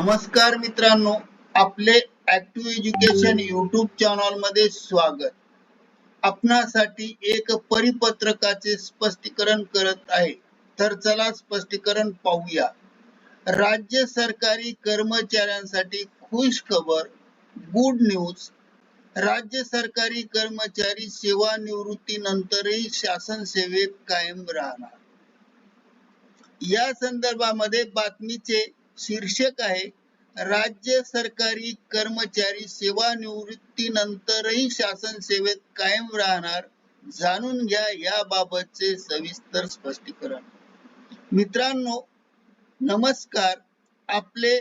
नमस्कार मित्रांनो आपले ऍक्टिव्ह एज्युकेशन युट्यूब चॅनलमध्ये स्वागत. आपणासाठी एक परिपत्रकाचे स्पष्टीकरण करत आहे. तर चला स्पष्टीकरण पाहूया. राज्य सरकारी कर्मचाऱ्यांसाठी खुश खबर गुड न्यूज राज्य सरकारी कर्मचारी सेवानिवृत्तीनंतरही शासन सेवेत कायम राहणार. या संदर्भामध्ये बातमीचे शीर्षक आहे राज्य सरकारी कर्मचारी सेवानिवृत्तीनंतरही शासन सेवेत कायम राहणार जाणून घ्या याबाबतचे सविस्तर स्पष्टीकरण. मित्रांनो नमस्कार. आपले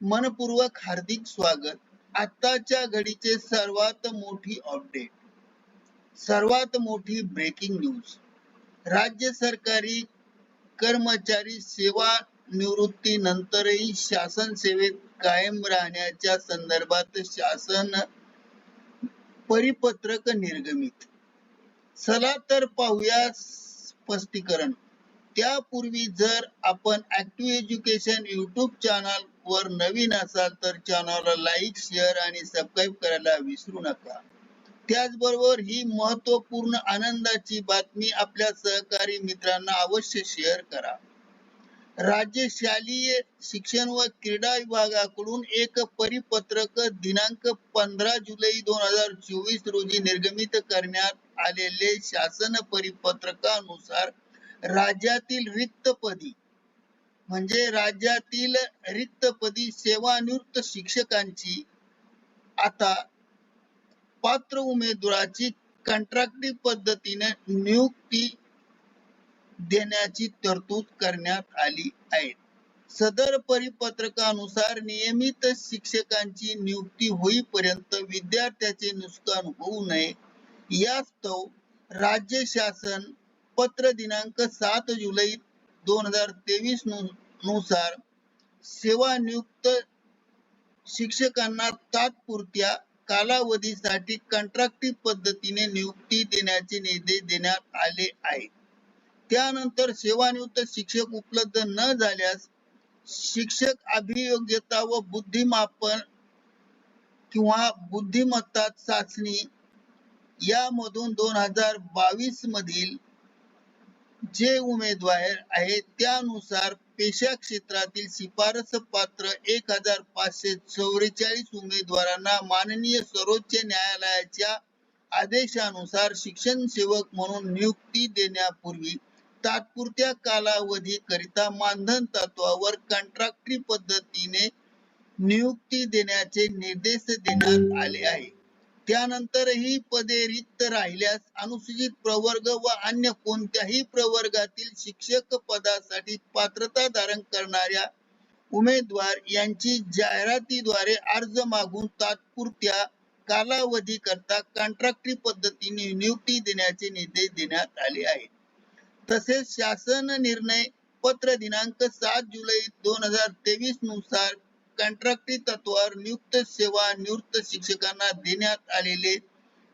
मनपूर्वक हार्दिक स्वागत. आताच्या घडीचे सर्वात मोठी अपडेट. सर्वात मोठी ब्रेकिंग न्यूज राज्य सरकारी कर्मचारी सेवा निवृत्ती नंतरही शासन सेवेत कायम राहण्याच्या संदर्भात शासन परिपत्रक निर्गमित. चला तर पाहूया स्पष्टीकरण. त्यापूर्वी जर आपण ऍक्टिव्ह एज्युकेशन युट्यूब चॅनल वर नवीन असाल तर चॅनलला लाईक शेअर आणि सबस्क्राईब करायला विसरू नका. त्याचबरोबर ही महत्त्वपूर्ण आनंदाची बातमी आपल्या सहकारी मित्रांना अवश्य शेअर करा. राज्य शालेय शिक्षण व क्रीडा विभागाकडून एक परिपत्रक दिनांक पंधरा जुलै दोन हजार चोवीस रोजी निर्गमित करण्यात आलेले शासन परिपत्रकानुसार राज्यातील रिक्तपदी म्हणजे राज्यातील रिक्तपदी सेवानिवृत्त शिक्षकांची आता पात्र उमेदवाराची कंत्राटी पद्धतीने नियुक्ती देण्याची तरतूद करण्यात आली आहे. सदर परिपत्रकानुसार नियमित शिक्षकांची नियुक्ती होईपर्यंत विद्यार्थ्याचे नुकसान होऊ नये. यास्तव राज्य शासन पत्र दिनांक सात जुलै दोन हजार तेवीसनुसार सेवानियुक्त शिक्षकांना तात्पुरत्या कालावधीसाठी कंत्राटी पद्धतीने नियुक्ती देण्याचे निर्देश देण्यात आले आहेत. त्यानंतर सेवानिवृत्त शिक्षक उपलब्ध न झाल्यास शिक्षक अभियोग्यता व बुद्धिमापन किंवा बुद्धिमत्ता चाचणी यामधून दोन हजार बावीस मधील जे उमेदवार आहेत त्यानुसार पेशा क्षेत्रातील शिफारस पात्र एक हजार पाचशे चौवेचाळीस उमेदवारांना माननीय सर्वोच्च न्यायालयाच्या आदेशानुसार शिक्षण सेवक म्हणून नियुक्ती देण्यापूर्वी तात्पुरत्या कालावधी करिता मानधन तत्वावर कंत्राटी पद्धतीने नियुक्ती देण्याचे निर्देश देण्यात आले आहे. त्यानंतरही पदे रिक्त राहिल्यास अनुसूचित प्रवर्ग व अन्य कोणत्याही प्रवर्गातील शिक्षक पदासाठी पात्रता धारण करणाऱ्या उमेदवार यांची जाहिरातीद्वारे अर्ज मागून तात्पुरत्या कालावधी करता कॉन्ट्रॅक्टरी पद्धतीने नियुक्ती देण्याचे निर्देश देण्यात आले आहेत. तसेच शासन निर्णय पत्र दिनांक सात जुलै दोन हजार तेवीसनुसार कंत्राटी तत्वावर नियुक्त सेवा निवृत्त शिक्षकांना देण्यात आलेले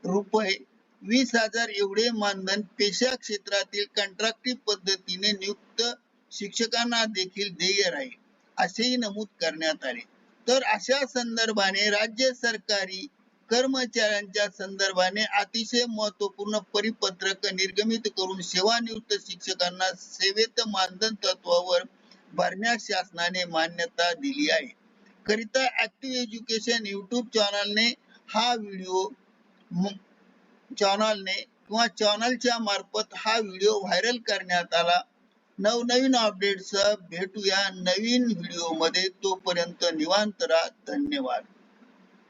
रुपये वीस हजार एवढे मानधन पेशा क्षेत्रातील कंत्राटी पद्धतीने नियुक्त शिक्षकांना देखील देय राहील असेही नमूद करण्यात आले. तर अशा संदर्भाने राज्य सरकारी कर्मचाऱ्यांच्या संदर्भाने अतिशय महत्त्वपूर्ण परिपत्रक निर्गमित करून सेवानिवृत्त शिक्षकांना सेवेत मानधन तत्वावर भरण्यास शासनाने मान्यता दिली आहे. करिता ऍक्टिव्ह एज्युकेशन युट्यूब चॅनलने हा व्हिडिओ चॅनलने किंवा चॅनलच्या मार्फत हा व्हिडिओ व्हायरल करण्यात आला. नवनवीन अपडेट्स भेटूया नवीन व्हिडिओमध्ये. तोपर्यंत निवांत राहा. धन्यवाद.